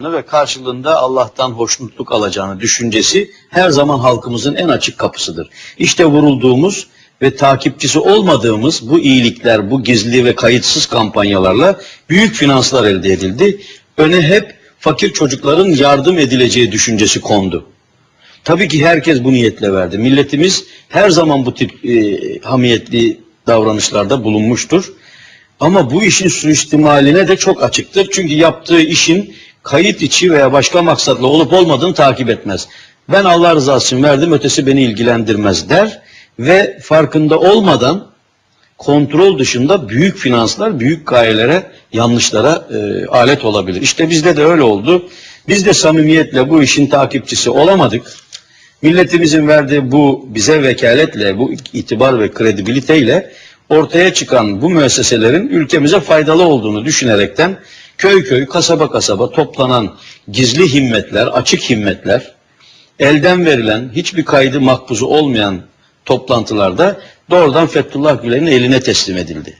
ve karşılığında Allah'tan hoşnutluk alacağını düşüncesi her zaman halkımızın en açık kapısıdır. İşte vurulduğumuz ve takipçisi olmadığımız bu iyilikler, bu gizli ve kayıtsız kampanyalarla büyük finanslar elde edildi. Öne hep fakir çocukların yardım edileceği düşüncesi kondu. Tabii ki herkes bu niyetle verdi. Milletimiz her zaman bu tip e, hamiyetli davranışlarda bulunmuştur. Ama bu işin suistimaline de çok açıktır. Çünkü yaptığı işin kayıt içi veya başka maksatla olup olmadığını takip etmez. Ben Allah rızası için verdim, ötesi beni ilgilendirmez der ve farkında olmadan kontrol dışında büyük finanslar, büyük gayelere, yanlışlara e, alet olabilir. İşte bizde de öyle oldu. Biz de samimiyetle bu işin takipçisi olamadık. Milletimizin verdiği bu bize vekaletle, bu itibar ve kredibiliteyle ortaya çıkan bu müesseselerin ülkemize faydalı olduğunu düşünerekten köy köy, kasaba kasaba toplanan gizli himmetler, açık himmetler, elden verilen, hiçbir kaydı makbuzu olmayan toplantılarda doğrudan Fethullah Gülen'in eline teslim edildi.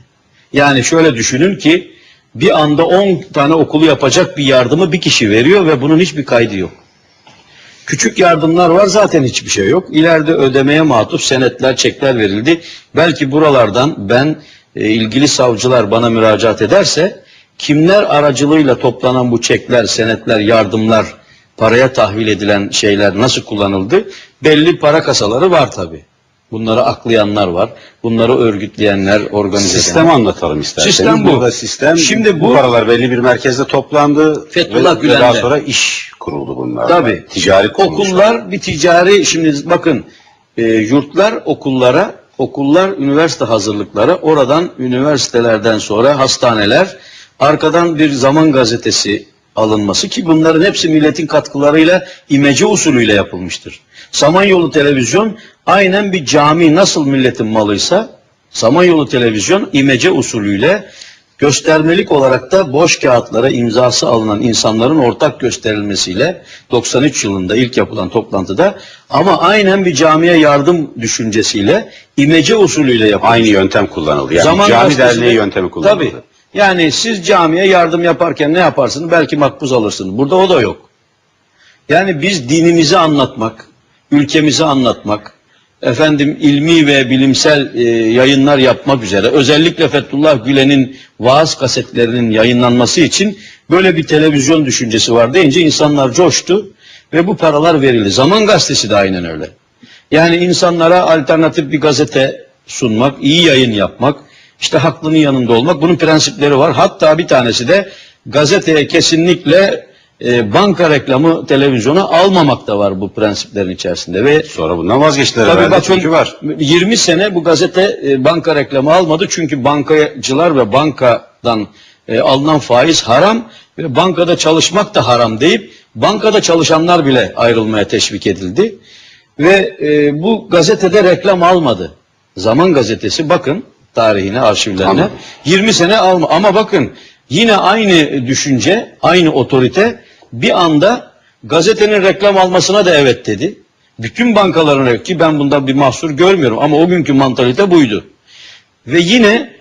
Yani şöyle düşünün ki bir anda 10 tane okulu yapacak bir yardımı bir kişi veriyor ve bunun hiçbir kaydı yok. Küçük yardımlar var zaten hiçbir şey yok. İleride ödemeye matuf senetler, çekler verildi. Belki buralardan ben e, ilgili savcılar bana müracaat ederse kimler aracılığıyla toplanan bu çekler, senetler, yardımlar, paraya tahvil edilen şeyler nasıl kullanıldı? Belli para kasaları var tabi. Bunları aklayanlar var. Bunları örgütleyenler, organize Sistem edenler. anlatalım isterseniz. Sistem bu. Burada sistem, Şimdi bu, bu- paralar belli bir merkezde toplandı. Fethullah ve, ve Gülen'le. daha sonra iş kuruldu bunlar. Tabii. Ticari kuruluşlar. Okullar bir ticari, şimdi bakın e, yurtlar okullara, okullar üniversite hazırlıkları, oradan üniversitelerden sonra hastaneler, arkadan bir zaman gazetesi alınması ki bunların hepsi milletin katkılarıyla imece usulüyle yapılmıştır. Samanyolu Televizyon aynen bir cami nasıl milletin malıysa Samanyolu Televizyon imece usulüyle göstermelik olarak da boş kağıtlara imzası alınan insanların ortak gösterilmesiyle 93 yılında ilk yapılan toplantıda ama aynen bir camiye yardım düşüncesiyle imece usulüyle yapılmış. Aynı yöntem kullanıldı. Yani Zaman cami gazetesi de- derneği yöntemi kullanıldı. Tabii. Yani siz camiye yardım yaparken ne yaparsınız? Belki makbuz alırsınız. Burada o da yok. Yani biz dinimizi anlatmak, ülkemizi anlatmak, efendim ilmi ve bilimsel e, yayınlar yapmak üzere özellikle Fethullah Gülen'in vaaz kasetlerinin yayınlanması için böyle bir televizyon düşüncesi var deyince insanlar coştu ve bu paralar verildi. Zaman gazetesi de aynen öyle. Yani insanlara alternatif bir gazete sunmak, iyi yayın yapmak, işte haklının yanında olmak bunun prensipleri var. Hatta bir tanesi de gazeteye kesinlikle e, banka reklamı televizyona almamak da var bu prensiplerin içerisinde ve Sonra bundan vazgeçtiler Tabii bakın çünkü var. 20 sene bu gazete e, banka reklamı almadı çünkü bankacılar ve bankadan e, alınan faiz haram ve bankada çalışmak da haram deyip bankada çalışanlar bile ayrılmaya teşvik edildi ve e, bu gazetede reklam almadı. Zaman gazetesi bakın tarihine, arşivlerine Anladım. 20 sene alma ama bakın yine aynı düşünce, aynı otorite bir anda gazetenin reklam almasına da evet dedi. Bütün bankaların ki ben bunda bir mahsur görmüyorum ama o günkü mantalite buydu. Ve yine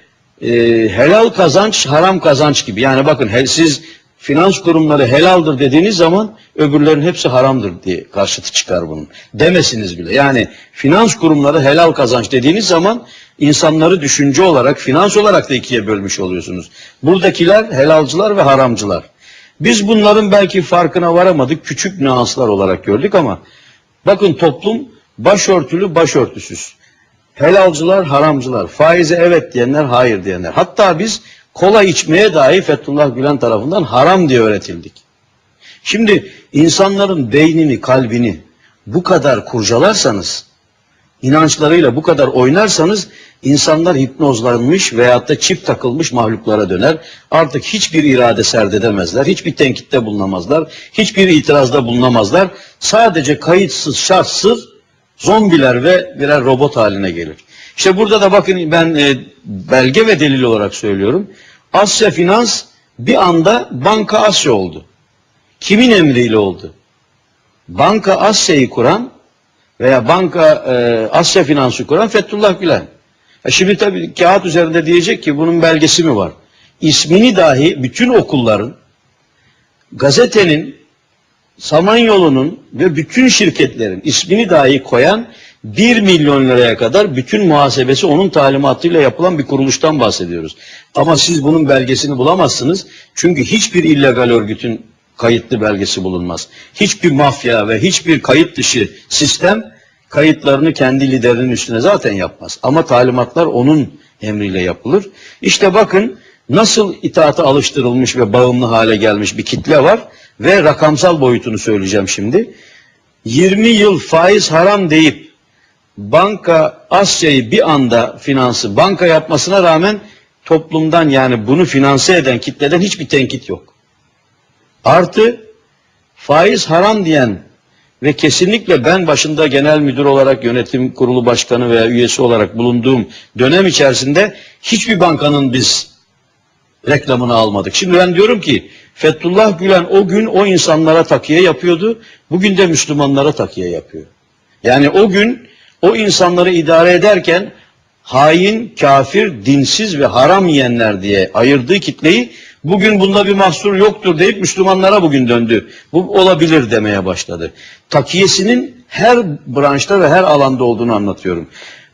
e, helal kazanç, haram kazanç gibi. Yani bakın he- siz finans kurumları helaldir dediğiniz zaman öbürlerin hepsi haramdır diye karşıtı çıkar bunun. Demesiniz bile. Yani finans kurumları helal kazanç dediğiniz zaman insanları düşünce olarak, finans olarak da ikiye bölmüş oluyorsunuz. Buradakiler helalcılar ve haramcılar. Biz bunların belki farkına varamadık, küçük nüanslar olarak gördük ama bakın toplum başörtülü, başörtüsüz. Helalcılar, haramcılar, faize evet diyenler, hayır diyenler. Hatta biz kola içmeye dahi Fethullah Gülen tarafından haram diye öğretildik. Şimdi insanların beynini, kalbini bu kadar kurcalarsanız, inançlarıyla bu kadar oynarsanız insanlar hipnozlanmış veyahut da çip takılmış mahluklara döner. Artık hiçbir irade serdedemezler, hiçbir tenkitte bulunamazlar, hiçbir itirazda bulunamazlar. Sadece kayıtsız, şartsız zombiler ve birer robot haline gelir. İşte burada da bakın ben e, belge ve delil olarak söylüyorum. Asya Finans bir anda Banka Asya oldu. Kimin emriyle oldu? Banka Asya'yı kuran veya Banka e, Asya Finans'ı kuran Fethullah Gülen. E şimdi tabii kağıt üzerinde diyecek ki bunun belgesi mi var? İsmini dahi bütün okulların gazetenin, Samanyolu'nun ve bütün şirketlerin ismini dahi koyan 1 milyon liraya kadar bütün muhasebesi onun talimatıyla yapılan bir kuruluştan bahsediyoruz. Ama siz bunun belgesini bulamazsınız. Çünkü hiçbir illegal örgütün kayıtlı belgesi bulunmaz. Hiçbir mafya ve hiçbir kayıt dışı sistem kayıtlarını kendi liderinin üstüne zaten yapmaz. Ama talimatlar onun emriyle yapılır. İşte bakın nasıl itaata alıştırılmış ve bağımlı hale gelmiş bir kitle var ve rakamsal boyutunu söyleyeceğim şimdi. 20 yıl faiz haram deyip banka Asya'yı bir anda finansı banka yapmasına rağmen toplumdan yani bunu finanse eden kitleden hiçbir tenkit yok. Artı faiz haram diyen ve kesinlikle ben başında genel müdür olarak yönetim kurulu başkanı veya üyesi olarak bulunduğum dönem içerisinde hiçbir bankanın biz reklamını almadık. Şimdi ben diyorum ki Fethullah Gülen o gün o insanlara takiye yapıyordu. Bugün de Müslümanlara takiye yapıyor. Yani o gün o insanları idare ederken hain, kafir, dinsiz ve haram yiyenler diye ayırdığı kitleyi bugün bunda bir mahsur yoktur deyip Müslümanlara bugün döndü. Bu olabilir demeye başladı. Takiyesinin her branşta ve her alanda olduğunu anlatıyorum.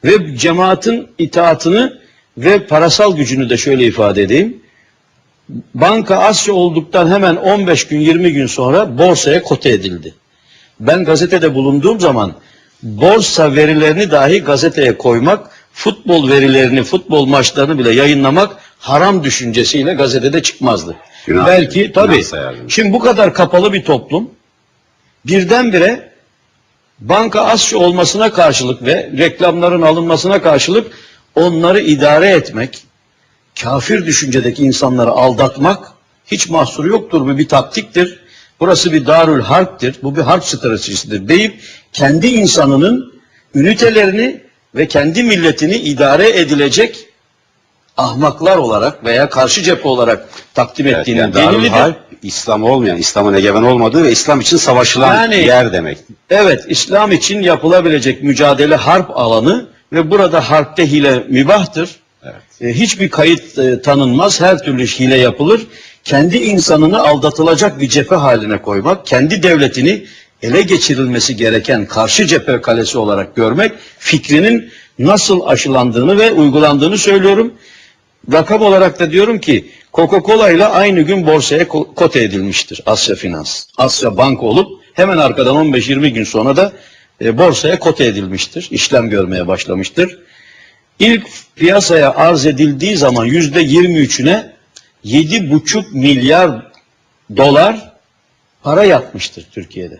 Ve cemaatin itaatını ve parasal gücünü de şöyle ifade edeyim. Banka Asya olduktan hemen 15 gün 20 gün sonra borsaya kote edildi. Ben gazetede bulunduğum zaman borsa verilerini dahi gazeteye koymak, futbol verilerini, futbol maçlarını bile yayınlamak haram düşüncesiyle gazetede çıkmazdı. Günah- Belki tabii. Şimdi bu kadar kapalı bir toplum birdenbire banka Asya olmasına karşılık ve reklamların alınmasına karşılık onları idare etmek, kafir düşüncedeki insanları aldatmak hiç mahsuru yoktur. Bu bir taktiktir. Burası bir darül harptir. Bu bir harp stratejisidir deyip kendi insanının ünitelerini ve kendi milletini idare edilecek ahmaklar olarak veya karşı cephe olarak takdim Evet, ettiğinin yani Darül. Harp, İslam olmayan, İslam'ın egemen olmadığı ve İslam için savaşılan Yani- yer demek. Evet, İslam için yapılabilecek mücadele harp alanı ve burada harpte hile mübahtır. Evet. E, hiçbir kayıt e, tanınmaz, her türlü hile yapılır. Kendi insanını aldatılacak bir cephe haline koymak, kendi devletini ele geçirilmesi gereken karşı cephe kalesi olarak görmek, fikrinin nasıl aşılandığını ve uygulandığını söylüyorum. Rakam olarak da diyorum ki Coca-Cola ile aynı gün borsaya ko- kote edilmiştir Asya Finans. Asya Bank olup hemen arkadan 15-20 gün sonra da e, borsaya kote edilmiştir. İşlem görmeye başlamıştır. İlk piyasaya arz edildiği zaman yüzde 23'üne 7,5 milyar dolar para yatmıştır Türkiye'de.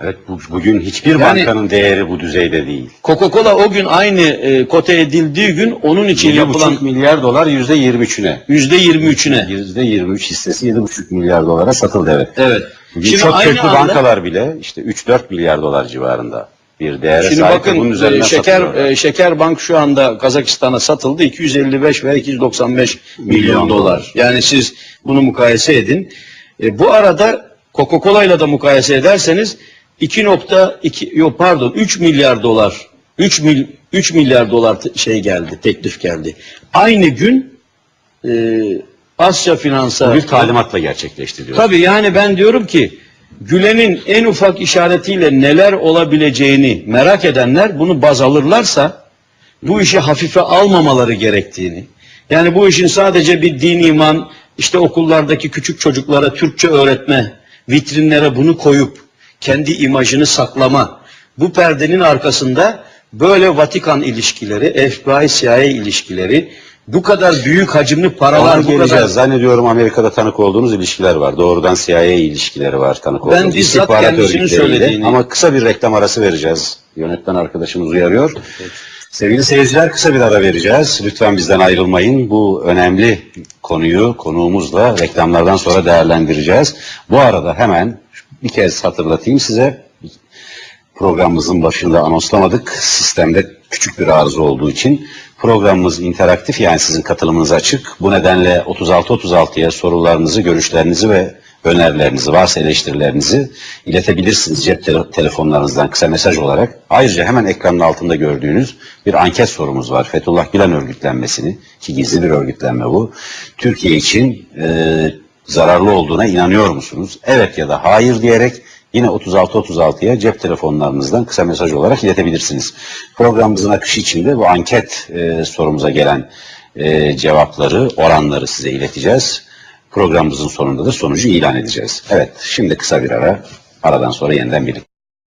Evet, bu, bugün hiçbir Yani- bankanın değeri bu düzeyde değil. Coca-Cola o gün aynı e, kote edildiği gün onun için yapılan 7,5 milyar dolar yüzde 23'üne. yüzde 23'üne. Yüzde 23 hissesi 7,5 milyar dolara satıldı evet. Evet. Bugün çok köklü bankalar bile işte 3-4 milyar dolar civarında bir değere Şimdi sahip. Bunun bakın üzerinden e, şeker satılıyor. e, şeker bank şu anda Kazakistan'a satıldı 255 veya 295 milyon, Milyon dolar. dolar. Yani siz bunu mukayese edin. E, bu arada Coca-Cola ile de mukayese ederseniz 2.2 yok pardon 3 milyar dolar 3 mil 3 milyar dolar şey geldi teklif geldi. Aynı gün e, Asya Finans'a Bu bir talimatla gerçekleşti diyor. Tabii yani ben diyorum ki Gülen'in en ufak işaretiyle neler olabileceğini merak edenler bunu baz alırlarsa bu işi hafife almamaları gerektiğini yani bu işin sadece bir din iman işte okullardaki küçük çocuklara Türkçe öğretme vitrinlere bunu koyup kendi imajını saklama bu perdenin arkasında böyle Vatikan ilişkileri, FBI CIA ilişkileri bu kadar büyük hacimli paralar Ona bu geleceğiz. kadar Zannediyorum Amerika'da tanık olduğunuz ilişkiler var. Doğrudan CIA ilişkileri var tanık Ben olduğunuz. İstihbarat örgütleriyle. Ama kısa bir reklam arası vereceğiz. Yönetmen arkadaşımız uyarıyor. Sevgili seyirciler kısa bir ara vereceğiz. Lütfen bizden ayrılmayın. Bu önemli konuyu konuğumuzla reklamlardan sonra değerlendireceğiz. Bu arada hemen bir kez hatırlatayım size. Programımızın başında anonslamadık. Sistemde küçük bir arıza olduğu için programımız interaktif yani sizin katılımınız açık. Bu nedenle 36-36'ya sorularınızı, görüşlerinizi ve önerilerinizi, varsa eleştirilerinizi iletebilirsiniz cep tele- telefonlarınızdan kısa mesaj olarak. Ayrıca hemen ekranın altında gördüğünüz bir anket sorumuz var. Fethullah Gülen örgütlenmesini, ki gizli bir örgütlenme bu, Türkiye için e, zararlı olduğuna inanıyor musunuz? Evet ya da hayır diyerek yine 3636'ya cep telefonlarınızdan kısa mesaj olarak iletebilirsiniz. Programımızın akışı içinde bu anket e, sorumuza gelen e, cevapları, oranları size ileteceğiz. Programımızın sonunda da sonucu ilan edeceğiz. Evet, şimdi kısa bir ara. Aradan sonra yeniden birlikte.